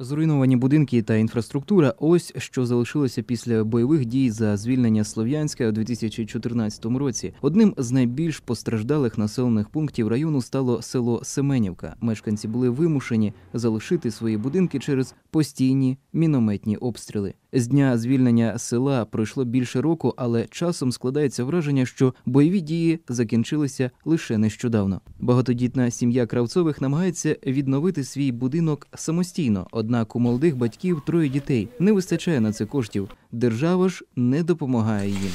Зруйновані будинки та інфраструктура ось що залишилося після бойових дій за звільнення Слов'янська у 2014 році. Одним з найбільш постраждалих населених пунктів району стало село Семенівка. Мешканці були вимушені залишити свої будинки через постійні мінометні обстріли. З дня звільнення села пройшло більше року, але часом складається враження, що бойові дії закінчилися лише нещодавно. Багатодітна сім'я Кравцових намагається відновити свій будинок самостійно. Однак у молодих батьків троє дітей не вистачає на це коштів. Держава ж не допомагає їм.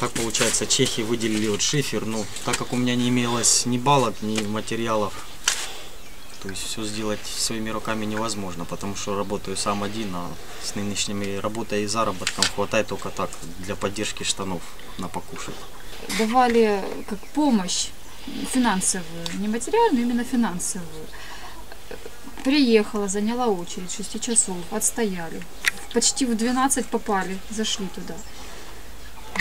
Так получается, чехи выделили вот шифер, но так как у меня не имелось ни балок, ни материалов, то есть все сделать своими руками невозможно, потому что работаю сам один, а с нынешними работой и заработком хватает только так для поддержки штанов на покушать. давали как помощь финансовую, не материальную, именно финансовую. Приехала, заняла очередь 6 часов, отстояли. Почти в 12 попали, зашли туда.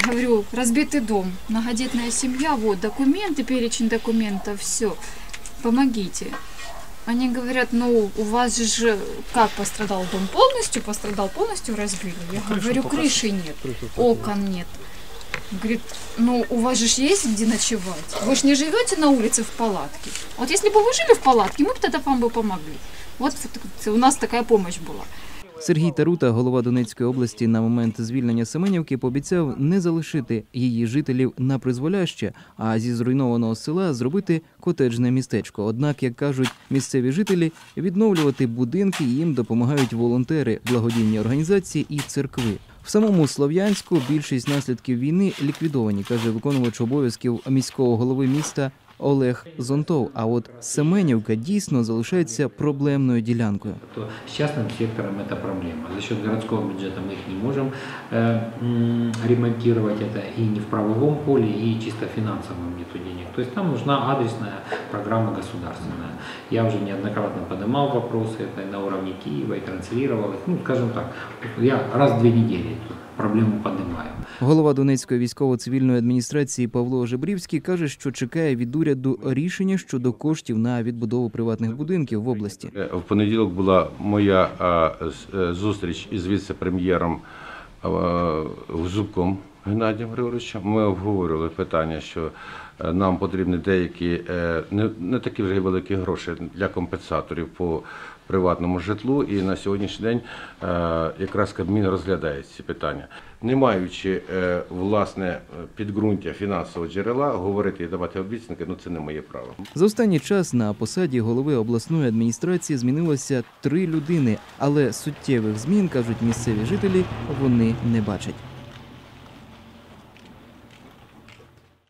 Говорю, разбитый дом, многодетная семья, вот документы, перечень документов, все, помогите. Они говорят, ну у вас же как пострадал дом полностью, пострадал полностью, разбили. Я говорю, крыши нет, окон нет. Говорит, ну у вас же ж есть где ночевать. Вы же не живете на улице в палатке. Вот если бы вы жили в палатке, мы бы тогда вам бы помогли. Вот у нас такая помощь была. Сергій Тарута, голова Донецької області, на момент звільнення Семенівки, пообіцяв не залишити її жителів на призволяще, а зі зруйнованого села зробити котеджне містечко. Однак, як кажуть місцеві жителі, відновлювати будинки їм допомагають волонтери, благодійні організації і церкви. В самому Слов'янську більшість наслідків війни ліквідовані, каже виконувач обов'язків міського голови міста Олег Зонтов. А от Семенівка дійсно залишається проблемною ділянкою. то с частным сектором это проблема. За счет городского бюджета мы их не можем э, м, ремонтировать это и не в правовом поле, и чисто финансовым нету денег. То есть там нужна адресная программа государственная. Я уже неоднократно поднимал вопросы это и на уровне Киева и транслировал их. Ну, скажем так, я раз в две недели эту проблему поднимаю. Голова Донецької військово-цивільної адміністрації Павло Жебрівський каже, що чекає від уряду рішення щодо коштів на відбудову приватних будинків в області. В понеділок була моя е, зустріч із віце-прем'єром Зубком Геннадієм Григоровичем. Ми обговорювали питання, що е, нам потрібні деякі е, не, такі вже великі гроші для компенсаторів по приватному житлу. І на сьогоднішній день е, якраз Кабмін розглядає ці питання. Не маючи власне підґрунтя фінансового джерела, говорити і давати обіцянки, ну це не моє право. За останній час на посаді голови обласної адміністрації змінилося три людини, але суттєвих змін кажуть місцеві жителі вони не бачать.